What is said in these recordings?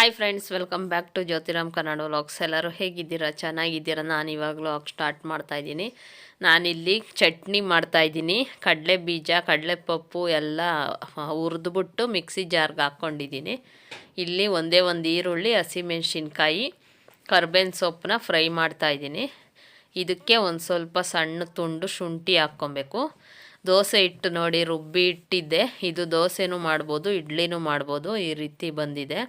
Hi friends welcome back to Jyothiram Kannada vlogs ಎಲ್ಲರೂ ಹೇಗಿದ್ದೀರಾ? ಚೆನ್ನಾಗಿದ್ದೀರಾ? ನಾನು ಇವಾಗ ವ್ಲಾಗ್ ಸ್ಟಾರ್ಟ್ ಮಾಡ್ತಾ ಇದ್ದೀನಿ. ನಾನಿಲ್ಲಿ ಚಟ್ನಿ ಮಾಡ್ತಾ ಇದ್ದೀನಿ. ಕಡಲೆ ಬೀಜ, ಕಡಲೆ ಪಪ್ಪು ಎಲ್ಲ ಹುರಿದ್ಬಿಟ್ಟು ಮಿಕ್ಸಿ ಜಾರ್ಗೆ ಹಾಕ್ಕೊಂಡಿದ್ದೀನಿ. ಇಲ್ಲಿ ಒಂದೇ ಒಂದು ಈರುಳ್ಳಿ ಹಸಿಮೆಣ್ಸಿನ್ಕಾಯಿ ಕರ್ಬೇನ್ ಸೊಪ್ಪನ್ನ ಫ್ರೈ ಮಾಡ್ತಾ ಇದ್ದೀನಿ. ಇದಕ್ಕೆ ಒಂದು ಸ್ವಲ್ಪ ಸಣ್ಣ ತುಂಡು ಶುಂಠಿ ಹಾಕ್ಕೊಬೇಕು. ದೋಸೆ ಹಿಟ್ಟು ನೋಡಿ ರುಬ್ಬಿ ಇಟ್ಟಿದ್ದೆ. ಇದು ದೋಸೆನೂ ಮಾಡ್ಬೋದು, ಇಡ್ಲಿನೂ ಮಾಡ್ಬೋದು. ಈ ರೀತಿ ಬಂದಿದೆ.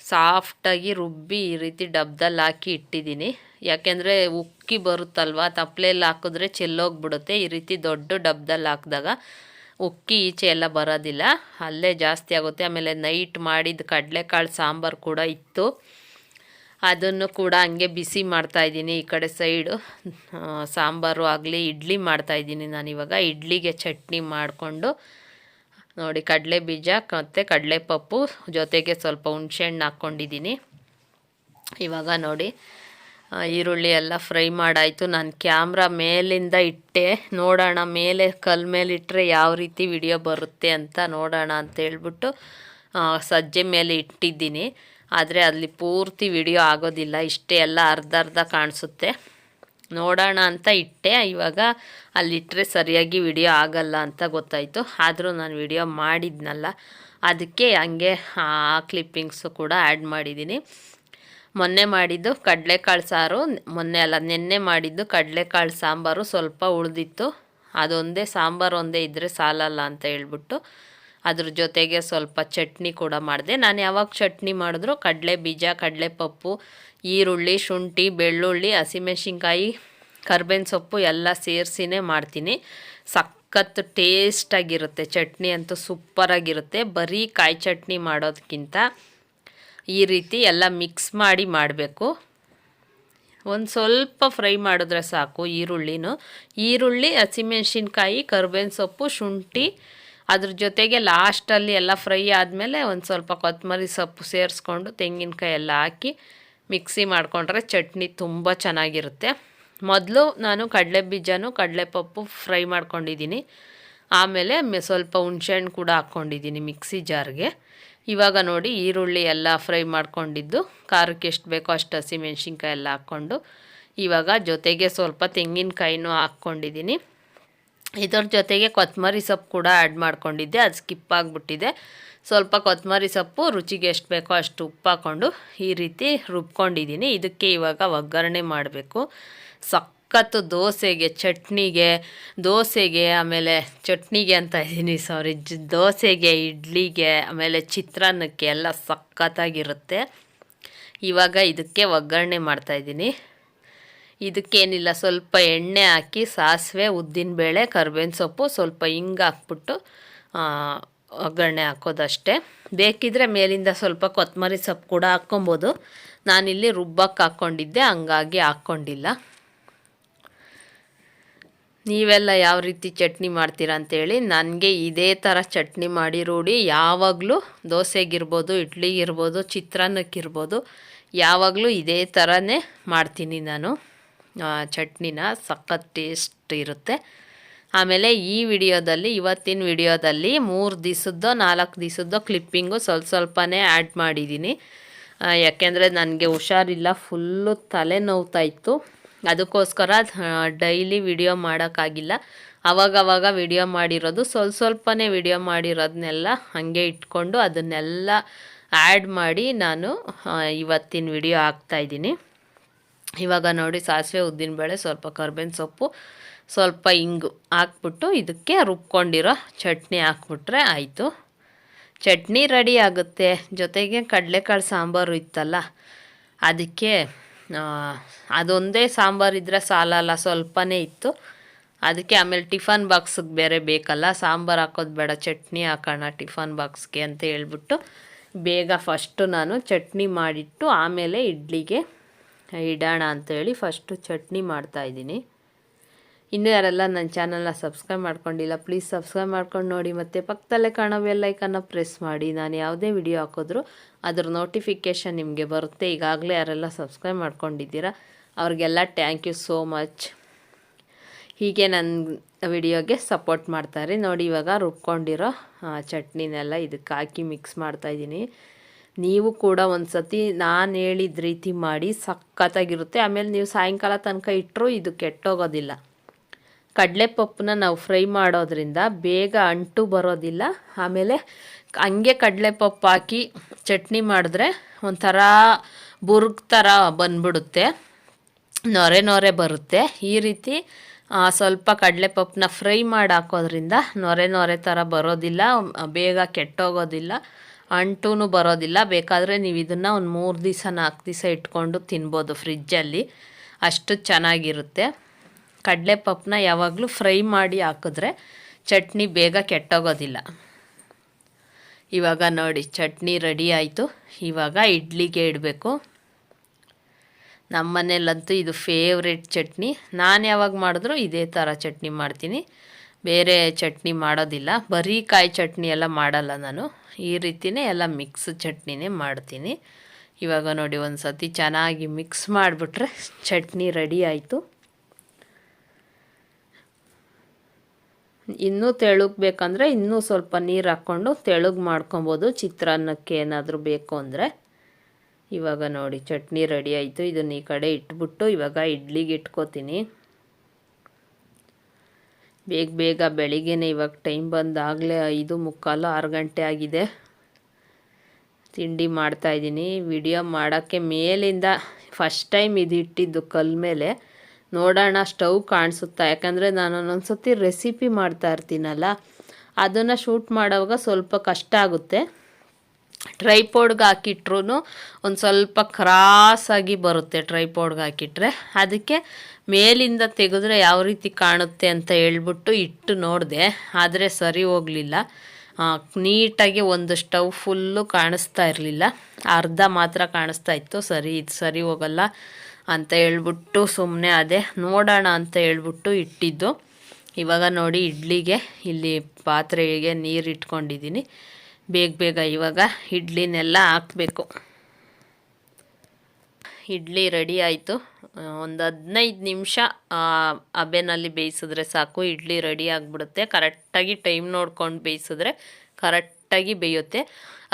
ಸಾಫ್ಟಾಗಿ ರುಬ್ಬಿ ಈ ರೀತಿ ಡಬ್ದಲ್ಲಿ ಹಾಕಿ ಇಟ್ಟಿದ್ದೀನಿ. ಯಾಕೆಂದರೆ ಉಕ್ಕಿ ಬರುತ್ತಲ್ವ ತಪ್ಪಲೆಯಲ್ಲಿ ಹಾಕಿದ್ರೆ ಚೆಲ್ಲೋಗ್ಬಿಡುತ್ತೆ. ಈ ರೀತಿ ದೊಡ್ಡ ಡಬ್ದಲ್ಲಿ ಹಾಕಿದಾಗ ಉಕ್ಕಿ ಈಚೆ ಎಲ್ಲ ಬರೋದಿಲ್ಲ. ಅಲ್ಲೇ ಜಾಸ್ತಿ ಆಗುತ್ತೆ. ಆಮೇಲೆ ನೈಟ್ ಮಾಡಿದ ಕಡಲೆಕಾಳು ಸಾಂಬಾರು ಕೂಡ ಇತ್ತು. ಅದನ್ನು ಕೂಡ ಹಂಗೆ ಬಿಸಿ ಮಾಡ್ತಾಯಿದ್ದೀನಿ ಈ ಕಡೆ ಸೈಡು ಸಾಂಬಾರು ಆಗಲಿ, ಇಡ್ಲಿ ಮಾಡ್ತಾಯಿದ್ದೀನಿ ನಾನಿವಾಗ. ಇಡ್ಲಿಗೆ ಚಟ್ನಿ ಮಾಡಿಕೊಂಡು ನೋಡಿ, ಕಡಲೆ ಬೀಜ ಮತ್ತು ಕಡಲೆಪಪ್ಪು ಜೊತೆಗೆ ಸ್ವಲ್ಪ ಹುಣಸೆಹಣ್ಣು ಹಾಕ್ಕೊಂಡಿದ್ದೀನಿ. ಇವಾಗ ನೋಡಿ ಈರುಳ್ಳಿ ಎಲ್ಲ ಫ್ರೈ ಮಾಡಾಯಿತು. ನಾನು ಕ್ಯಾಮ್ರಾ ಮೇಲಿಂದ ಇಟ್ಟೆ. ನೋಡೋಣ, ಮೇಲೆ ಕಲ್ ಮೇಲಿಟ್ಟರೆ ಯಾವ ರೀತಿ ವಿಡಿಯೋ ಬರುತ್ತೆ ಅಂತ ನೋಡೋಣ ಅಂತ ಹೇಳ್ಬಿಟ್ಟು ಸಜ್ಜೆ ಮೇಲೆ ಇಟ್ಟಿದ್ದೀನಿ. ಆದರೆ ಅಲ್ಲಿ ಪೂರ್ತಿ ವಿಡಿಯೋ ಆಗೋದಿಲ್ಲ. ಇಷ್ಟೇ ಎಲ್ಲ ಅರ್ಧ ಅರ್ಧ ಕಾಣಿಸುತ್ತೆ. ನೋಡೋಣ ಅಂತ ಇಟ್ಟೆ. ಇವಾಗ ಅಲ್ಲಿಟ್ಟರೆ ಸರಿಯಾಗಿ ವಿಡಿಯೋ ಆಗಲ್ಲ ಅಂತ ಗೊತ್ತಾಯಿತು. ಆದರೂ ನಾನು ವಿಡಿಯೋ ಮಾಡಿದ್ನಲ್ಲ. ಅದಕ್ಕೆ ಹಂಗೆ ಆ ಕ್ಲಿಪ್ಪಿಂಗ್ಸು ಕೂಡ ಆ್ಯಡ್ ಮಾಡಿದ್ದೀನಿ. ಮೊನ್ನೆ ಮಾಡಿದ್ದು ಕಡಲೆಕಾಳು ಸಾರು. ಮೊನ್ನೆ ಅಲ್ಲ, ನಿನ್ನೆ ಮಾಡಿದ್ದು ಕಡಲೆಕಾಳು ಸಾಂಬಾರು. ಸ್ವಲ್ಪ ಉಳಿದಿತ್ತು. ಅದೊಂದೇ, ಸಾಂಬಾರು ಒಂದೇ ಇದ್ದರೆ ಸಾಲಲ್ಲ ಅಂತ ಹೇಳ್ಬಿಟ್ಟು ಅದ್ರ ಜೊತೆಗೆ ಸ್ವಲ್ಪ ಚಟ್ನಿ ಕೂಡ ಮಾಡಿದೆ. ನಾನು ಯಾವಾಗ ಚಟ್ನಿ ಮಾಡಿದ್ರು ಕಡಲೆ ಬೀಜ, ಕಡಲೆ ಪಪ್ಪು, ಈರುಳ್ಳಿ, ಶುಂಠಿ, ಬೆಳ್ಳುಳ್ಳಿ, ಹಸಿಮೆಣ್ಸಿನ್ಕಾಯಿ, ಕರ್ಬೇವಿನ ಸೊಪ್ಪು ಎಲ್ಲ ಸೇರಿಸಿನೇ ಮಾಡ್ತೀನಿ. ಸಖತ್ತು ಟೇಸ್ಟಾಗಿರುತ್ತೆ ಚಟ್ನಿ ಅಂತೂ ಸೂಪರಾಗಿರುತ್ತೆ ಬರೀ ಕಾಯಿ ಚಟ್ನಿ ಮಾಡೋದಕ್ಕಿಂತ ಈ ರೀತಿ ಎಲ್ಲ ಮಿಕ್ಸ್ ಮಾಡಿ ಮಾಡಬೇಕು. ಒಂದು ಸ್ವಲ್ಪ ಫ್ರೈ ಮಾಡಿದ್ರೆ ಸಾಕು ಈರುಳ್ಳಿನೂ. ಈರುಳ್ಳಿ, ಹಸಿಮೆಣ್ಸಿನ್ಕಾಯಿ, ಕರ್ಬೇವಿನ ಸೊಪ್ಪು, ಶುಂಠಿ ಅದ್ರ ಜೊತೆಗೆ ಲಾಸ್ಟಲ್ಲಿ ಎಲ್ಲ ಫ್ರೈ ಆದಮೇಲೆ ಒಂದು ಸ್ವಲ್ಪ ಕೊತ್ತಂಬರಿ ಸೊಪ್ಪು ಸೇರಿಸ್ಕೊಂಡು ತೆಂಗಿನಕಾಯಿ ಎಲ್ಲ ಹಾಕಿ ಮಿಕ್ಸಿ ಮಾಡಿಕೊಂಡ್ರೆ ಚಟ್ನಿ ತುಂಬ ಚೆನ್ನಾಗಿರುತ್ತೆ. ಮೊದಲು ನಾನು ಕಡಲೆ ಬೀಜನೂ ಕಡಲೆಪಪ್ಪು ಫ್ರೈ ಮಾಡ್ಕೊಂಡಿದ್ದೀನಿ. ಆಮೇಲೆ ಸ್ವಲ್ಪ ಹುಣಸೆಹಣ್ಣು ಕೂಡ ಹಾಕ್ಕೊಂಡಿದ್ದೀನಿ ಮಿಕ್ಸಿ ಜಾರ್ಗೆ ಇವಾಗ ನೋಡಿ ಈರುಳ್ಳಿ ಎಲ್ಲ ಫ್ರೈ ಮಾಡ್ಕೊಂಡಿದ್ದು. ಖಾರಕ್ಕೆ ಎಷ್ಟು ಬೇಕೋ ಅಷ್ಟು ಹಸಿಮೆಣ್ಸಿನ್ಕಾಯಿ ಎಲ್ಲ ಹಾಕ್ಕೊಂಡು ಇವಾಗ ಜೊತೆಗೆ ಸ್ವಲ್ಪ ತೆಂಗಿನಕಾಯಿನೂ ಹಾಕ್ಕೊಂಡಿದ್ದೀನಿ. ಇದ್ರ ಜೊತೆಗೆ ಕೊತ್ತಂಬರಿ ಸೊಪ್ಪು ಕೂಡ ಆ್ಯಡ್ ಮಾಡ್ಕೊಂಡಿದ್ದೆ. ಅದು ಸ್ಕಿಪ್ ಆಗಿಬಿಟ್ಟಿದೆ. ಸ್ವಲ್ಪ ಕೊತ್ತಂಬರಿ ಸೊಪ್ಪು, ರುಚಿಗೆ ಎಷ್ಟು ಬೇಕೋ ಅಷ್ಟು ಉಪ್ಪು ಹಾಕ್ಕೊಂಡು ಈ ರೀತಿ ರುಬ್ಕೊಂಡಿದ್ದೀನಿ. ಇದಕ್ಕೆ ಇವಾಗ ಒಗ್ಗರಣೆ ಮಾಡಬೇಕು. ಸಖತ್ತು ದೋಸೆಗೆ, ಚಟ್ನಿಗೆ, ದೋಸೆಗೆ, ಆಮೇಲೆ ಚಟ್ನಿಗೆ ಅಂತ ಇದ್ದೀನಿ ಸಾರಿ ದೋಸೆಗೆ, ಇಡ್ಲಿಗೆ, ಆಮೇಲೆ ಚಿತ್ರಾನ್ನಕ್ಕೆ ಎಲ್ಲ ಸಖತ್ತಾಗಿರುತ್ತೆ. ಇವಾಗ ಇದಕ್ಕೆ ಒಗ್ಗರಣೆ ಮಾಡ್ತಾಯಿದ್ದೀನಿ ಇದಕ್ಕೇನಿಲ್ಲ, ಸ್ವಲ್ಪ ಎಣ್ಣೆ ಹಾಕಿ ಸಾಸಿವೆ ಉದ್ದಿನಬೇಳೆ ಕರ್ಬೇವಿನ ಸೊಪ್ಪು, ಸ್ವಲ್ಪ ಹಿಂಗೆ ಹಾಕ್ಬಿಟ್ಟು ಒಗ್ಗರಣೆ ಹಾಕೋದಷ್ಟೇ. ಬೇಕಿದ್ರೆ ಮೇಲಿಂದ ಸ್ವಲ್ಪ ಕೊತ್ತಂಬರಿ ಸೊಪ್ಪು ಕೂಡ ಹಾಕ್ಕೊಬೋದು. ನಾನಿಲ್ಲಿ ರುಬ್ಬಕ್ಕೆ ಹಾಕ್ಕೊಂಡಿದ್ದೆ, ಹಂಗಾಗಿ ಹಾಕ್ಕೊಂಡಿಲ್ಲ. ನೀವೆಲ್ಲ ಯಾವ ರೀತಿ ಚಟ್ನಿ ಮಾಡ್ತೀರಾ ಅಂತೇಳಿ ನನಗೆ ಇದೇ ಥರ ಚಟ್ನಿ ಮಾಡಿ ರೂಢಿ. ಯಾವಾಗಲೂ ದೋಸೆಗಿರ್ಬೋದು, ಇಡ್ಲಿಗಿರ್ಬೋದು, ಚಿತ್ರಾನ್ನಕ್ಕಿರ್ಬೋದು, ಯಾವಾಗಲೂ ಇದೇ ಥರನೇ ಮಾಡ್ತೀನಿ ನಾನು. ಚಟ್ನಿನ ಸಖತ್ ಟೇಸ್ಟ್ ಇರುತ್ತೆ. ಆಮೇಲೆ ಈ ವಿಡಿಯೋದಲ್ಲಿ, ಇವತ್ತಿನ ವಿಡಿಯೋದಲ್ಲಿ ಮೂರು ದಿವಸದ್ದೋ, ನಾಲ್ಕು ದಿವಸದ್ದೋ ಕ್ಲಿಪ್ಪಿಂಗು ಸ್ವಲ್ಪ ಸ್ವಲ್ಪನೇ ಆ್ಯಡ್ ಮಾಡಿದ್ದೀನಿ ಯಾಕೆಂದರೆ ನನಗೆ ಹುಷಾರಿಲ್ಲ ಫುಲ್ಲು ತಲೆ ಇತ್ತು ಅದಕ್ಕೋಸ್ಕರ ಡೈಲಿ ವಿಡಿಯೋ ಮಾಡೋಕ್ಕಾಗಿಲ್ಲ. ಅವಾಗವಾಗ ವಿಡಿಯೋ ಮಾಡಿರೋದು, ಸ್ವಲ್ಪ ಸ್ವಲ್ಪನೇ ವಿಡಿಯೋ ಮಾಡಿರೋದನ್ನೆಲ್ಲ ಹಾಗೆ ಇಟ್ಕೊಂಡು ಅದನ್ನೆಲ್ಲ ಆ್ಯಡ್ ಮಾಡಿ ನಾನು ಇವತ್ತಿನ ವಿಡಿಯೋ ಹಾಕ್ತಾಯಿದ್ದೀನಿ ಇವಾಗ ನೋಡಿ ಸಾಸಿವೆ ಉದ್ದಿನಬೇಳೆ ಸ್ವಲ್ಪ ಕರ್ಬೇವಿನ ಸೊಪ್ಪು, ಸ್ವಲ್ಪ ಇಂಗು ಹಾಕ್ಬಿಟ್ಟು ಇದಕ್ಕೆ ರುಬ್ಕೊಂಡಿರೋ ಚಟ್ನಿ ಹಾಕ್ಬಿಟ್ರೆ ಆಯಿತು. ಚಟ್ನಿ ರೆಡಿ ಆಗುತ್ತೆ. ಜೊತೆಗೆ ಕಡಲೆಕಾಳು ಸಾಂಬಾರು ಇತ್ತಲ್ಲ, ಅದಕ್ಕೆ ಅದೊಂದೇ ಸಾಂಬಾರು ಇದ್ದರೆ ಸಾಲಲ್ಲ, ಸ್ವಲ್ಪನೇ ಇತ್ತು. ಅದಕ್ಕೆ ಆಮೇಲೆ ಟಿಫನ್ ಬಾಕ್ಸಿಗೆ ಬೇರೆ ಬೇಕಲ್ಲ, ಸಾಂಬಾರು ಹಾಕೋದು ಬೇಡ, ಚಟ್ನಿ ಹಾಕೋಣ ಟಿಫನ್ ಬಾಕ್ಸ್ಗೆ ಅಂತ ಹೇಳ್ಬಿಟ್ಟು ಬೇಗ ಫಸ್ಟು ನಾನು ಚಟ್ನಿ ಮಾಡಿಟ್ಟು ಆಮೇಲೆ ಇಡ್ಲಿಗೆ ಇಡೋಣ ಅಂತೇಳಿ ಫಸ್ಟು ಚಟ್ನಿ ಮಾಡ್ತಾಯಿದ್ದೀನಿ ಇನ್ನೂ ಯಾರೆಲ್ಲ ನನ್ನ ಚಾನಲ್ನ ಸಬ್ಸ್ಕ್ರೈಬ್ ಮಾಡ್ಕೊಂಡಿಲ್ಲ, ಪ್ಲೀಸ್ ಸಬ್ಸ್ಕ್ರೈಬ್ ಮಾಡ್ಕೊಂಡು ನೋಡಿ. ಮತ್ತು ಪಕ್ಕದಲ್ಲೇ ಕಾಣೋ ಬೆಲ್ಲೈಕನ್ನು ಪ್ರೆಸ್ ಮಾಡಿ. ನಾನು ಯಾವುದೇ ವಿಡಿಯೋ ಹಾಕಿದ್ರು ಅದ್ರ ನೋಟಿಫಿಕೇಷನ್ ನಿಮಗೆ ಬರುತ್ತೆ. ಈಗಾಗಲೇ ಯಾರೆಲ್ಲ ಸಬ್ಸ್ಕ್ರೈಬ್ ಮಾಡ್ಕೊಂಡಿದ್ದೀರಾ, ಅವ್ರಿಗೆಲ್ಲ ಥ್ಯಾಂಕ್ ಯು ಸೋ ಮಚ್ ಹೀಗೆ ನನ್ನ ವಿಡಿಯೋಗೆ ಸಪೋರ್ಟ್ ಮಾಡ್ತಾರೆ. ನೋಡಿ ಇವಾಗ ರುಬ್ಕೊಂಡಿರೋ ಚಟ್ನಿನೆಲ್ಲ ಇದಕ್ಕೆ ಹಾಕಿ ಮಿಕ್ಸ್ ಮಾಡ್ತಾಯಿದ್ದೀನಿ ನೀವು ಕೂಡ ಒಂದು ಸತಿ ನಾನು ಹೇಳಿದ ರೀತಿ ಮಾಡಿ ಸಖತ್ತಾಗಿರುತ್ತೆ. ಆಮೇಲೆ ನೀವು ಸಾಯಂಕಾಲ ತನಕ ಇಟ್ಟರೂ ಇದು ಕೆಟ್ಟೋಗೋದಿಲ್ಲ. ಕಡಲೆಪಪ್ಪನ್ನ ನಾವು ಫ್ರೈ ಮಾಡೋದ್ರಿಂದ ಬೇಗ ಅಂಟು ಬರೋದಿಲ್ಲ. ಆಮೇಲೆ ಹಂಗೆ ಕಡಲೆಪಪ್ಪು ಹಾಕಿ ಚಟ್ನಿ ಮಾಡಿದ್ರೆ ಒಂಥರ ಬುರ್ಗ್ ಥರ ಬಂದ್ಬಿಡುತ್ತೆ. ನೊರೆ ನೊರೆ ಬರುತ್ತೆ. ಈ ರೀತಿ ಸ್ವಲ್ಪ ಕಡಲೆಪಪ್ಪನ್ನ ಫ್ರೈ ಮಾಡಿ ಹಾಕೋದ್ರಿಂದ ನೊರೆ ನೊರೆ ಥರ ಬರೋದಿಲ್ಲ, ಬೇಗ ಕೆಟ್ಟೋಗೋದಿಲ್ಲ. ಅಂಟೂ ಬರೋದಿಲ್ಲ. ಬೇಕಾದರೆ ನೀವು ಇದನ್ನು ಒಂದು ಮೂರು ದಿವಸ, ನಾಲ್ಕು ದಿವಸ ಇಟ್ಕೊಂಡು ತಿನ್ಬೋದು ಫ್ರಿಜ್ಜಲ್ಲಿ. ಅಷ್ಟು ಚೆನ್ನಾಗಿರುತ್ತೆ. ಕಡಲೆ ಪಪ್ಪನ ಯಾವಾಗಲೂ ಫ್ರೈ ಮಾಡಿ ಹಾಕಿದ್ರೆ ಚಟ್ನಿ ಬೇಗ ಕೆಟ್ಟೋಗೋದಿಲ್ಲ. ಇವಾಗ ನೋಡಿ, ಚಟ್ನಿ ರೆಡಿ ಆಯಿತು. ಇವಾಗ ಇಡ್ಲಿಗೆ ಇಡಬೇಕು. ನಮ್ಮ ಮನೇಲಂತೂ ಇದು ಫೇವ್ರೆಟ್ ಚಟ್ನಿ. ನಾನು ಯಾವಾಗ ಮಾಡಿದ್ರೂ ಇದೇ ಥರ ಚಟ್ನಿ ಮಾಡ್ತೀನಿ. ಬೇರೆ ಚಟ್ನಿ ಮಾಡೋದಿಲ್ಲ. ಬರೀ ಕಾಯಿ ಚಟ್ನಿ ಎಲ್ಲ ಮಾಡಲ್ಲ ನಾನು. ಈ ರೀತಿನೇ ಎಲ್ಲ ಮಿಕ್ಸ್ ಚಟ್ನಿನೇ ಮಾಡ್ತೀನಿ. ಇವಾಗ ನೋಡಿ ಒಂದು ಸತಿ ಚೆನ್ನಾಗಿ ಮಿಕ್ಸ್ ಮಾಡಿಬಿಟ್ರೆ ಚಟ್ನಿ ರೆಡಿ ಆಯಿತು. ಇನ್ನೂ ತೆಳುಗ್ಬೇಕಂದ್ರೆ ಇನ್ನೂ ಸ್ವಲ್ಪ ನೀರು ಹಾಕ್ಕೊಂಡು ತೆಳುಗ್ ಮಾಡ್ಕೊಬೋದು. ಚಿತ್ರಾನ್ನಕ್ಕೆ ಏನಾದರೂ ಬೇಕು ಅಂದರೆ. ಇವಾಗ ನೋಡಿ ಚಟ್ನಿ ರೆಡಿ ಆಯಿತು. ಇದನ್ನು ಈ ಕಡೆ ಇಟ್ಬಿಟ್ಟು ಇವಾಗ ಇಡ್ಲಿಗೆ ಇಟ್ಕೋತೀನಿ. ಬೇಗ ಬೇಗ ಬೆಳಿಗ್ಗೆನೇ ಇವಾಗ ಟೈಮ್ ಬಂದಾಗಲೇ ಐದು ಮುಕ್ಕಾಲು ಆರು ಗಂಟೆ ಆಗಿದೆ. ತಿಂಡಿ ಮಾಡ್ತಾಯಿದ್ದೀನಿ ವಿಡಿಯೋ ಮಾಡೋಕ್ಕೆ ಮೇಲಿಂದ ಫಸ್ಟ್ ಟೈಮ್ ಇದು ಇಟ್ಟಿದ್ದು ಕಲ್ ಮೇಲೆ. ನೋಡೋಣ ಸ್ಟವ್ ಕಾಣಿಸುತ್ತಾ. ಯಾಕಂದರೆ ನಾನು ಒಂದೊಂದು ಸತಿ ರೆಸಿಪಿ ಮಾಡ್ತಾ ಇರ್ತೀನಲ್ಲ, ಅದನ್ನು ಶೂಟ್ ಮಾಡೋವಾಗ ಸ್ವಲ್ಪ ಕಷ್ಟ ಆಗುತ್ತೆ. ಟ್ರೈಪೋಡ್ಗೆ ಹಾಕಿಟ್ರು ಒಂದು ಸ್ವಲ್ಪ ಕ್ರಾಸಾಗಿ ಬರುತ್ತೆ ಟ್ರೈಪೋಡ್ಗೆ ಹಾಕಿಟ್ರೆ. ಅದಕ್ಕೆ ಮೇಲಿಂದ ತೆಗೆದ್ರೆ ಯಾವ ರೀತಿ ಕಾಣುತ್ತೆ ಅಂತ ಹೇಳ್ಬಿಟ್ಟು ಇಟ್ಟು ನೋಡಿದೆ. ಆದರೆ ಸರಿ ಹೋಗಲಿಲ್ಲ. ನೀಟಾಗಿ ಒಂದು ಸ್ಟವ್ ಫುಲ್ಲು ಕಾಣಿಸ್ತಾ ಇರಲಿಲ್ಲ. ಅರ್ಧ ಮಾತ್ರ ಕಾಣಿಸ್ತಾ ಇತ್ತು. ಸರಿ, ಇದು ಸರಿ ಹೋಗಲ್ಲ ಅಂತ ಹೇಳ್ಬಿಟ್ಟು ಸುಮ್ಮನೆ ಅದೇ. ನೋಡೋಣ ಅಂತ ಹೇಳ್ಬಿಟ್ಟು ಇಟ್ಟಿದ್ದು. ಇವಾಗ ನೋಡಿ, ಇಡ್ಲಿಗೆ, ಇಲ್ಲಿ ಪಾತ್ರೆಗೆ ನೀರು ಇಟ್ಕೊಂಡಿದ್ದೀನಿ ಬೇಗ ಬೇಗ ಇವಾಗ ಇಡ್ಲಿನೆಲ್ಲ ಹಾಕಬೇಕು. ಇಡ್ಲಿ ರೆಡಿ ಆಯಿತು. ಒಂದು ಹದಿನೈದು ನಿಮಿಷ ಅಬೆನಲ್ಲಿ ಬೇಯಿಸಿದ್ರೆ ಸಾಕು. ಇಡ್ಲಿ ರೆಡಿ ಆಗಿಬಿಡುತ್ತೆ. ಕರೆಕ್ಟಾಗಿ ಟೈಮ್ ನೋಡ್ಕೊಂಡು ಬೇಯಿಸಿದ್ರೆ ಕರೆಕ್ಟಾಗಿ ಬೇಯುತ್ತೆ.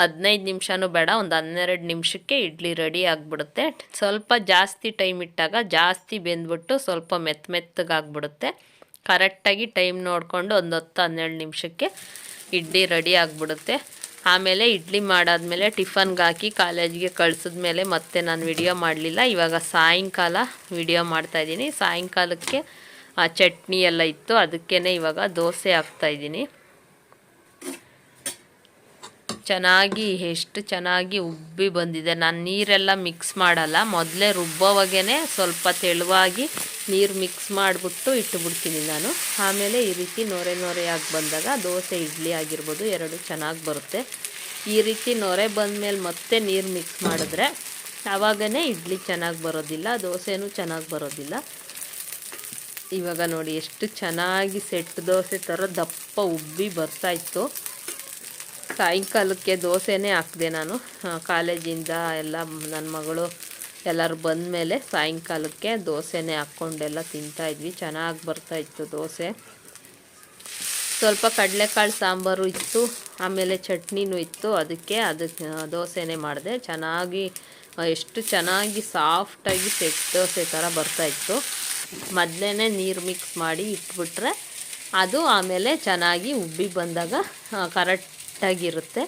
ಹದಿನೈದು ನಿಮಿಷನೂ ಬೇಡ, ಒಂದು ಹನ್ನೆರಡು ನಿಮಿಷಕ್ಕೆ ಇಡ್ಲಿ ರೆಡಿ ಆಗಿಬಿಡುತ್ತೆ. ಸ್ವಲ್ಪ ಜಾಸ್ತಿ ಟೈಮ್ ಇಟ್ಟಾಗ ಜಾಸ್ತಿ ಬೆಂದ್ಬಿಟ್ಟು ಸ್ವಲ್ಪ ಮೆತ್ತ ಮೆತ್ತಗಾಗ್ಬಿಡುತ್ತೆ. ಕರೆಕ್ಟಾಗಿ ಟೈಮ್ ನೋಡಿಕೊಂಡು ಒಂದು ಹತ್ತು ಹನ್ನೆರಡು ನಿಮಿಷಕ್ಕೆ ಇಡ್ಲಿ ರೆಡಿ ಆಗಿಬಿಡುತ್ತೆ. ಆಮೇಲೆ ಇಡ್ಲಿ ಮಾಡಾದಮೇಲೆ ಟಿಫನ್ಗೆ ಹಾಕಿ ಕಾಲೇಜ್ಗೆ ಕಳಿಸಿದ್ಮೇಲೆ ಮತ್ತೆ ನಾನು ವಿಡಿಯೋ ಮಾಡಲಿಲ್ಲ. ಇವಾಗ ಸಾಯಂಕಾಲ ವಿಡಿಯೋ ಮಾಡ್ತಾಯಿದ್ದೀನಿ ಸಾಯಂಕಾಲಕ್ಕೆ, ಆ ಚಟ್ನಿ ಎಲ್ಲ ಇತ್ತು. ಅದಕ್ಕೇ ಇವಾಗ ದೋಸೆ ಹಾಕ್ತಾಯಿದ್ದೀನಿ ಚೆನ್ನಾಗಿ, ಎಷ್ಟು ಚೆನ್ನಾಗಿ ಉಬ್ಬಿ ಬಂದಿದೆ. ನಾನು ನೀರೆಲ್ಲ ಮಿಕ್ಸ್ ಮಾಡಲ್ಲ. ಮೊದಲೇ ರುಬ್ಬೋವಾಗೇ ಸ್ವಲ್ಪ ತೆಳುವಾಗಿ ನೀರು ಮಿಕ್ಸ್ ಮಾಡಿಬಿಟ್ಟು ಇಟ್ಟುಬಿಡ್ತೀನಿ ನಾನು. ಆಮೇಲೆ ಈ ರೀತಿ ನೊರೆ ನೊರೆಯಾಗಿ ಬಂದಾಗ ದೋಸೆ, ಇಡ್ಲಿ ಆಗಿರ್ಬೋದು, ಎರಡು ಚೆನ್ನಾಗಿ ಬರುತ್ತೆ. ಈ ರೀತಿ ನೊರೆ ಬಂದಮೇಲೆ ಮತ್ತೆ ನೀರು ಮಿಕ್ಸ್ ಮಾಡಿದ್ರೆ ಆವಾಗನೇ ಇಡ್ಲಿ ಚೆನ್ನಾಗಿ ಬರೋದಿಲ್ಲ, ದೋಸೆನೂ ಚೆನ್ನಾಗಿ ಬರೋದಿಲ್ಲ. ಇವಾಗ ನೋಡಿ, ಎಷ್ಟು ಚೆನ್ನಾಗಿ ಸೆಟ್ ದೋಸೆ ಥರ ದಪ್ಪ ಉಬ್ಬಿ ಬರ್ತಾಯಿತ್ತು ಸಾಯಂಕಾಲಕ್ಕೆ ದೋಸೆನೇ ಹಾಕಿದೆ ನಾನು. ಕಾಲೇಜಿಂದ ಎಲ್ಲ ನನ್ನ ಮಗಳು ಎಲ್ಲರೂ ಬಂದಮೇಲೆ ಸಾಯಂಕಾಲಕ್ಕೆ ದೋಸೆನೇ ಹಾಕ್ಕೊಂಡೆಲ್ಲ ತಿಂತಾಯಿದ್ವಿ ಚೆನ್ನಾಗಿ ಬರ್ತಾಯಿತ್ತು ದೋಸೆ. ಸ್ವಲ್ಪ ಕಡಲೆಕಾಳು ಸಾಂಬಾರು ಇತ್ತು, ಆಮೇಲೆ ಚಟ್ನಿನೂ ಇತ್ತು. ಅದಕ್ಕೆ ಅದಕ್ಕೆ ದೋಸೆನೇ ಮಾಡಿದೆ. ಚೆನ್ನಾಗಿ ಎಷ್ಟು ಚೆನ್ನಾಗಿ ಸಾಫ್ಟಾಗಿ ಸೆಟ್ ದೋಸೆ ಥರ ಬರ್ತಾಯಿತ್ತು ಮೊದಲೇ ನೀರು ಮಿಕ್ಸ್ ಮಾಡಿ ಇಟ್ಬಿಟ್ರೆ ಅದು ಆಮೇಲೆ ಚೆನ್ನಾಗಿ ಉಬ್ಬಿ ಬಂದಾಗ ಕರೆಕ್ಟಾಗಿರುತ್ತೆ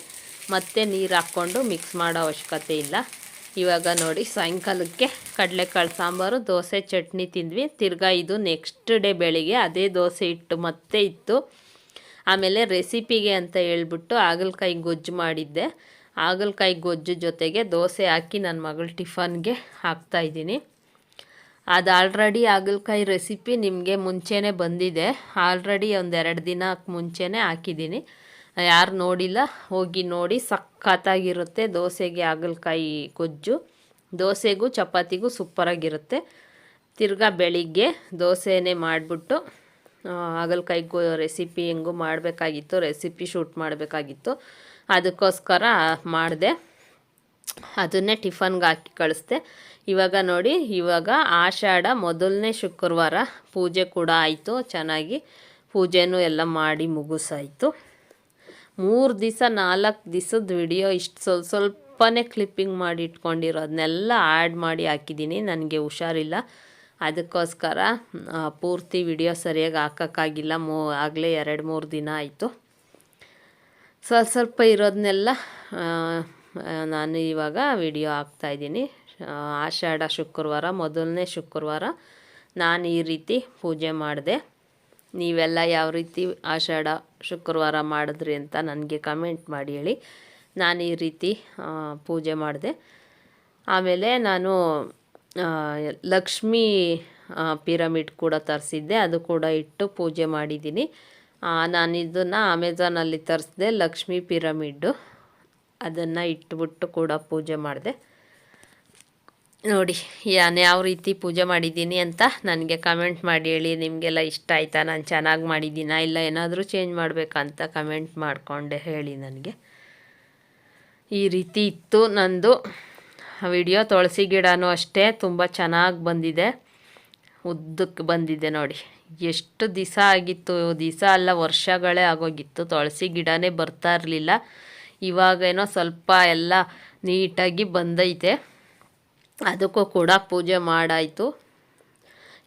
ಮತ್ತೆ ನೀರು ಹಾಕ್ಕೊಂಡು ಮಿಕ್ಸ್ ಮಾಡೋ ಅವಶ್ಯಕತೆ ಇಲ್ಲ. ಇವಾಗ ನೋಡಿ ಸಾಯಂಕಾಲಕ್ಕೆ ಕಡಲೆಕಾಳು ಸಾಂಬಾರು, ದೋಸೆ, ಚಟ್ನಿ ತಿಂದ್ವಿ. ತಿರ್ಗಾ ಇದು ನೆಕ್ಸ್ಟ್ ಡೇ ಬೆಳಿಗ್ಗೆ ಅದೇ ದೋಸೆ ಇಟ್ಟು ಮತ್ತೆ ಇತ್ತು. ಆಮೇಲೆ ರೆಸಿಪಿಗೆ ಅಂತ ಹೇಳ್ಬಿಟ್ಟು ಹಾಗಲಕಾಯಿ ಗೊಜ್ಜು ಮಾಡಿದ್ದೆ. ಹಾಗಲಕಾಯಿ ಗೊಜ್ಜು ಜೊತೆಗೆ ದೋಸೆ ಹಾಕಿ ನನ್ನ ಮಗಳ ಟಿಫನ್ಗೆ ಹಾಕ್ತಾಯಿದ್ದೀನಿ ಅದು ಆಲ್ರೆಡಿ ಹಾಗಲಕಾಯಿ ರೆಸಿಪಿ ನಿಮಗೆ ಮುಂಚೆನೇ ಬಂದಿದೆ. ಆಲ್ರೆಡಿ ಒಂದೆರಡು ದಿನ ಮುಂಚೆನೇ ಹಾಕಿದ್ದೀನಿ. ಯಾರು ನೋಡಿಲ್ಲ, ಹೋಗಿ ನೋಡಿ. ಸಖತ್ತಾಗಿರುತ್ತೆ. ದೋಸೆಗೆ ಹಾಗಲಕಾಯಿ ಗೊಜ್ಜು. ದೋಸೆಗೂ ಚಪಾತಿಗೂ ಸೂಪರಾಗಿರುತ್ತೆ. ತಿರ್ಗಾ ಬೆಳಿಗ್ಗೆ ದೋಸೆನೇ ಮಾಡಿಬಿಟ್ಟು ಹಾಗಲಕಾಯಿ ಗೋ ರೆಸಿಪಿ ಹೆಂಗೂ ಮಾಡಬೇಕಾಗಿತ್ತು. ರೆಸಿಪಿ ಶೂಟ್ ಮಾಡಬೇಕಾಗಿತ್ತು. ಅದಕ್ಕೋಸ್ಕರ ಮಾಡಿದೆ. ಅದನ್ನೇ ಟಿಫನ್ಗೆ ಹಾಕಿ ಕಳಿಸ್ದೆ. ಇವಾಗ ನೋಡಿ, ಇವಾಗ ಆಷಾಢ ಮೊದಲನೇ ಶುಕ್ರವಾರ ಪೂಜೆ ಕೂಡ ಆಯಿತು. ಚೆನ್ನಾಗಿ ಪೂಜೆನೂ ಎಲ್ಲ ಮಾಡಿ ಮುಗಿಸಾಯಿತು. ಮೂರು ದಿವಸ ನಾಲ್ಕು ದಿವಸದ ವಿಡಿಯೋ ಇಷ್ಟು ಸ್ವಲ್ಪ ಸ್ವಲ್ಪ ಸ್ವಲ್ಪನೇ ಕ್ಲಿಪ್ಪಿಂಗ್ ಮಾಡಿ ಇಟ್ಕೊಂಡಿರೋದನ್ನೆಲ್ಲ ಆ್ಯಡ್ ಮಾಡಿ ಹಾಕಿದ್ದೀನಿ. ನನಗೆ ಹುಷಾರಿಲ್ಲ. ಅದಕ್ಕೋಸ್ಕರ ಪೂರ್ತಿ ವಿಡಿಯೋ ಸರಿಯಾಗಿ ಹಾಕೋಕ್ಕಾಗಿಲ್ಲ. ಮೂ, ಆಗಲೇ ಎರಡು, ಮೂರು ದಿನ ಆಯಿತು. ಸ್ವಲ್ಪ ಸ್ವಲ್ಪ ಇರೋದನ್ನೆಲ್ಲ ನಾನು ಇವಾಗ ವಿಡಿಯೋ ಹಾಕ್ತಾಯಿದ್ದೀನಿ ಆಷಾಢ ಶುಕ್ರವಾರ, ಮೊದಲನೇ ಶುಕ್ರವಾರ ನಾನು ಈ ರೀತಿ ಪೂಜೆ ಮಾಡಿದೆ. ನೀವೆಲ್ಲ ಯಾವ ರೀತಿ ಆಷಾಢ ಶುಕ್ರವಾರ ಮಾಡಿದ್ರಿ ಅಂತ ನನಗೆ ಕಮೆಂಟ್ ಮಾಡಿ ಹೇಳಿ. ನಾನು ಈ ರೀತಿ ಪೂಜೆ ಮಾಡಿದೆ. ಆಮೇಲೆ ನಾನು ಲಕ್ಷ್ಮೀ ಪಿರಮಿಡ್ ಕೂಡ ತರಿಸಿದ್ದೆ. ಅದು ಕೂಡ ಇಟ್ಟು ಪೂಜೆ ಮಾಡಿದ್ದೀನಿ. ನಾನು ಇದನ್ನು ಅಮೆಝಾನಲ್ಲಿ ತರಿಸಿದೆ, ಲಕ್ಷ್ಮೀ ಪಿರಮಿಡ್ಡು. ಅದನ್ನು ಇಟ್ಬಿಟ್ಟು ಕೂಡ ಪೂಜೆ ಮಾಡಿದೆ. ನೋಡಿ ನಾನು ಯಾವ ರೀತಿ ಪೂಜೆ ಮಾಡಿದ್ದೀನಿ ಅಂತ ನನಗೆ ಕಮೆಂಟ್ ಮಾಡಿ ಹೇಳಿ. ನಿಮಗೆಲ್ಲ ಇಷ್ಟ ಆಯಿತಾ? ನಾನು ಚೆನ್ನಾಗಿ ಮಾಡಿದ್ದೀನಾ? ಇಲ್ಲ ಏನಾದರೂ ಚೇಂಜ್ ಮಾಡಬೇಕಂತ ಕಮೆಂಟ್ ಮಾಡಿಕೊಂಡೆ ಹೇಳಿ ನನಗೆ. ಈ ರೀತಿ ಇತ್ತು ನಂದು ವಿಡಿಯೋ ತುಳಸಿ ಗಿಡನೂ ಅಷ್ಟೇ, ತುಂಬ ಚೆನ್ನಾಗಿ ಬಂದಿದೆ. ಉದ್ದಕ್ಕೆ ಬಂದಿದೆ ನೋಡಿ. ಎಷ್ಟು ದಿವಸ ಆಗಿತ್ತು ದಿವಸ ಅಲ್ಲ, ವರ್ಷಗಳೇ ಆಗೋಗಿತ್ತು. ತುಳಸಿ ಗಿಡನೇ ಬರ್ತಾ ಇರಲಿಲ್ಲ. ಇವಾಗೇನೋ ಸ್ವಲ್ಪ ಎಲ್ಲ ನೀಟಾಗಿ ಬಂದೈತೆ. ಅದಕ್ಕೂ ಕೂಡ ಪೂಜೆ ಮಾಡಾಯಿತು.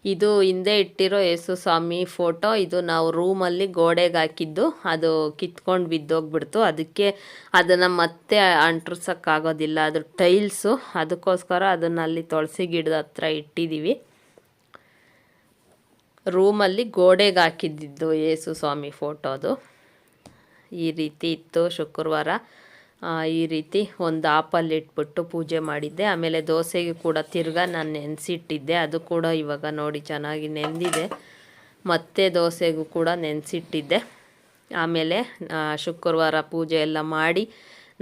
ಇದು ಹಿಂದೆ ಇಟ್ಟಿರೋ ಯೇಸು ಸ್ವಾಮಿ ಫೋಟೋ. ಇದು ನಾವು ರೂಮಲ್ಲಿ ಗೋಡೆಗೆ ಹಾಕಿದ್ದು. ಅದು ಕಿತ್ಕೊಂಡು ಬಿದ್ದೋಗ್ಬಿಡ್ತು. ಅದಕ್ಕೆ ಅದನ್ನು ಮತ್ತೆ ಅಂಟ್ರಿಸೋಕ್ಕಾಗೋದಿಲ್ಲ. ಅದು ಟೈಲ್ಸು. ಅದಕ್ಕೋಸ್ಕರ ಅದನ್ನು ಅಲ್ಲಿ ತುಳಸಿ ಗಿಡದ ಹತ್ರ ಇಟ್ಟಿದ್ದೀವಿ ರೂಮಲ್ಲಿ ಗೋಡೆಗೆ ಹಾಕಿದ್ದಿದ್ದು ಯೇಸು ಸ್ವಾಮಿ ಫೋಟೋದು. ಈ ರೀತಿ ಇತ್ತು ಶುಕ್ರವಾರ. ಈ ರೀತಿ ಒಂದು ಆಪಲ್ಲಿ ಇಟ್ಬಿಟ್ಟು ಪೂಜೆ ಮಾಡಿದ್ದೆ. ಆಮೇಲೆ ದೋಸೆಗೆ ಕೂಡ ತಿರ್ಗಾ ನಾನು ನೆನೆಸಿಟ್ಟಿದ್ದೆ. ಅದು ಕೂಡ ಇವಾಗ ನೋಡಿ ಚೆನ್ನಾಗಿ ನೆಂದಿದೆ. ಮತ್ತೆ ದೋಸೆಗೂ ಕೂಡ ನೆನೆಸಿಟ್ಟಿದ್ದೆ. ಆಮೇಲೆ ಶುಕ್ರವಾರ ಪೂಜೆ ಎಲ್ಲ ಮಾಡಿ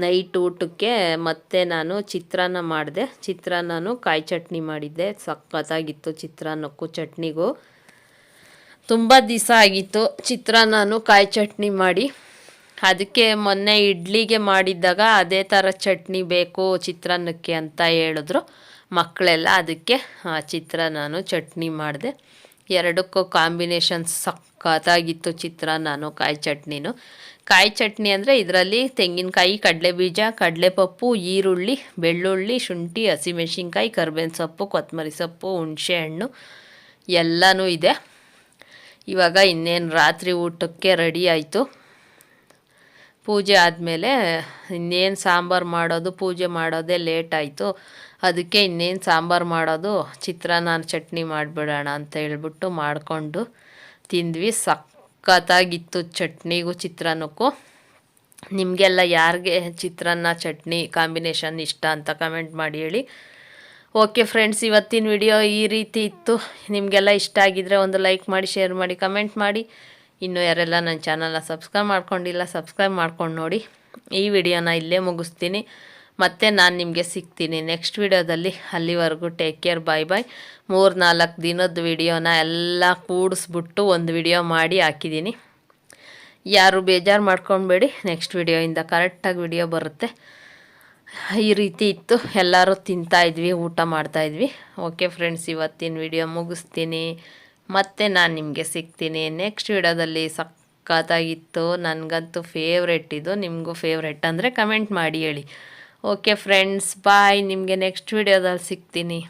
ನೈಟ್ ಊಟಕ್ಕೆ ಮತ್ತೆ ನಾನು ಚಿತ್ರಾನ್ನ ಮಾಡಿದೆ. ಚಿತ್ರಾನ್ನನೂ ಕಾಯಿ ಚಟ್ನಿ ಮಾಡಿದ್ದೆ. ಸಖತ್ತಾಗಿತ್ತು ಚಿತ್ರಾನ್ನಕ್ಕೂ ಚಟ್ನಿಗೂ. ತುಂಬ ದಿವಸ ಆಗಿತ್ತು ಚಿತ್ರಾನ್ನನೂ ಕಾಯಿ ಚಟ್ನಿ ಮಾಡಿ. ಅದಕ್ಕೆ ಮೊನ್ನೆ ಇಡ್ಲಿಗೆ ಮಾಡಿದ್ದಾಗ ಅದೇ ಥರ ಚಟ್ನಿ ಬೇಕು ಚಿತ್ರಾನ್ನಕ್ಕೆ ಅಂತ ಹೇಳಿದ್ರು. ಮಕ್ಕಳೆಲ್ಲ ಅದಕ್ಕೆ ಆ, ನಾನು ಚಟ್ನಿ ಮಾಡಿದೆ. ಎರಡಕ್ಕೂ ಕಾಂಬಿನೇಷನ್ ಸಖತ್ತಾಗಿತ್ತು ನಾನು ಕಾಯಿ ಚಟ್ನಿನೂ. ಕಾಯಿ ಚಟ್ನಿ ಅಂದರೆ ಇದರಲ್ಲಿ ತೆಂಗಿನಕಾಯಿ ಕಡಲೆ ಬೀಜ ಕಡಲೆಪಪ್ಪು ಈರುಳ್ಳಿ ಬೆಳ್ಳುಳ್ಳಿ ಶುಂಠಿ ಹಸಿಮೆಣಸಿನ್ಕಾಯಿ ಕರ್ಬೇವಿನ ಸೊಪ್ಪು ಕೊತ್ತಂಬರಿ ಸೊಪ್ಪು ಹುಣಸೆ ಹಣ್ಣು ಎಲ್ಲನೂ ಇದೆ. ಇವಾಗ ಇನ್ನೇನು ರಾತ್ರಿ ಊಟಕ್ಕೆ ರೆಡಿ ಆಯಿತು. ಪೂಜೆ ಆದಮೇಲೆ ಇನ್ನೇನು ಸಾಂಬಾರು ಮಾಡೋದು, ಪೂಜೆ ಮಾಡೋದೇ ಲೇಟ್ ಆಯಿತು. ಅದಕ್ಕೆ ಇನ್ನೇನು ಸಾಂಬಾರು ಮಾಡೋದು, ಚಿತ್ರಾನ್ನ ಚಟ್ನಿ ಮಾಡಿಬಿಡೋಣ ಅಂತ ಹೇಳ್ಬಿಟ್ಟು ಮಾಡಿಕೊಂಡು ತಿಂದ್ವಿ. ಸಖತ್ತಾಗಿತ್ತು ಚಟ್ನಿಗೂ, ಚಿತ್ರಾನ್ನಕ್ಕೂ. ನಿಮಗೆಲ್ಲ ಯಾರಿಗೆ ಚಿತ್ರಾನ್ನ, ಚಟ್ನಿ ಕಾಂಬಿನೇಷನ್ ಇಷ್ಟ ಅಂತ ಕಮೆಂಟ್ ಮಾಡಿ ಹೇಳಿ. ಓಕೆ ಫ್ರೆಂಡ್ಸ್, ಇವತ್ತಿನ ವಿಡಿಯೋ ಈ ರೀತಿ ಇತ್ತು. ನಿಮಗೆಲ್ಲ ಇಷ್ಟ ಆಗಿದ್ದರೆ ಒಂದು ಲೈಕ್ ಮಾಡಿ, ಶೇರ್ ಮಾಡಿ, ಕಮೆಂಟ್ ಮಾಡಿ. ಇನ್ನು ಯಾರೆಲ್ಲ ನನ್ನ ಚಾನಲ್ನ ಸಬ್ಸ್ಕ್ರೈಬ್ ಮಾಡ್ಕೊಂಡಿಲ್ಲ, ಸಬ್ಸ್ಕ್ರೈಬ್ ಮಾಡ್ಕೊಂಡು ನೋಡಿ. ಈ ವಿಡಿಯೋನ ಇಲ್ಲೇ ಮುಗಿಸ್ತೀನಿ. ಮತ್ತೆ ನಾನು ನಿಮಗೆ ಸಿಗ್ತೀನಿ ನೆಕ್ಸ್ಟ್ ವಿಡಿಯೋದಲ್ಲಿ. ಅಲ್ಲಿವರೆಗೂ ಟೇಕ್ ಕೇರ್ ಬಾಯ್ ಬಾಯ್ ಮೂರು ನಾಲ್ಕು ದಿನದ ವಿಡಿಯೋನ ಎಲ್ಲ ಕೂಡಿಸ್ಬಿಟ್ಟು ಒಂದು ವಿಡಿಯೋ ಮಾಡಿ ಹಾಕಿದ್ದೀನಿ. ಯಾರು ಬೇಜಾರು ಮಾಡ್ಕೊಬೇಡಿ ನೆಕ್ಸ್ಟ್ ವಿಡಿಯೋಯಿಂದ ಕರೆಕ್ಟಾಗಿ ವಿಡಿಯೋ ಬರುತ್ತೆ. ಈ ರೀತಿ ಇತ್ತು. ಎಲ್ಲರೂ ತಿಂತಾಯಿದ್ವಿ ಊಟ ಮಾಡ್ತಾಯಿದ್ವಿ ಓಕೆ ಫ್ರೆಂಡ್ಸ್ ಇವತ್ತಿನ ವಿಡಿಯೋ ಮುಗಿಸ್ತೀನಿ. ಮತ್ತೆ ನಾನು ನಿಮಗೆ ಸಿಗ್ತೀನಿ. ನೆಕ್ಸ್ಟ್ ವಿಡಿಯೋದಲ್ಲಿ ಸಖತ್ತಾಗಿತ್ತು. ನನಗಂತೂ ಫೇವ್ರೆಟ್ ಇದು. ನಿಮಗೂ ಫೇವ್ರೆಟ್ ಅಂದರೆ ಕಮೆಂಟ್ ಮಾಡಿ ಹೇಳಿ. ಓಕೆ ಫ್ರೆಂಡ್ಸ್ ಬಾಯ್ ನಿಮಗೆ ನೆಕ್ಸ್ಟ್ ವಿಡಿಯೋದಲ್ಲಿ ಸಿಗ್ತೀನಿ.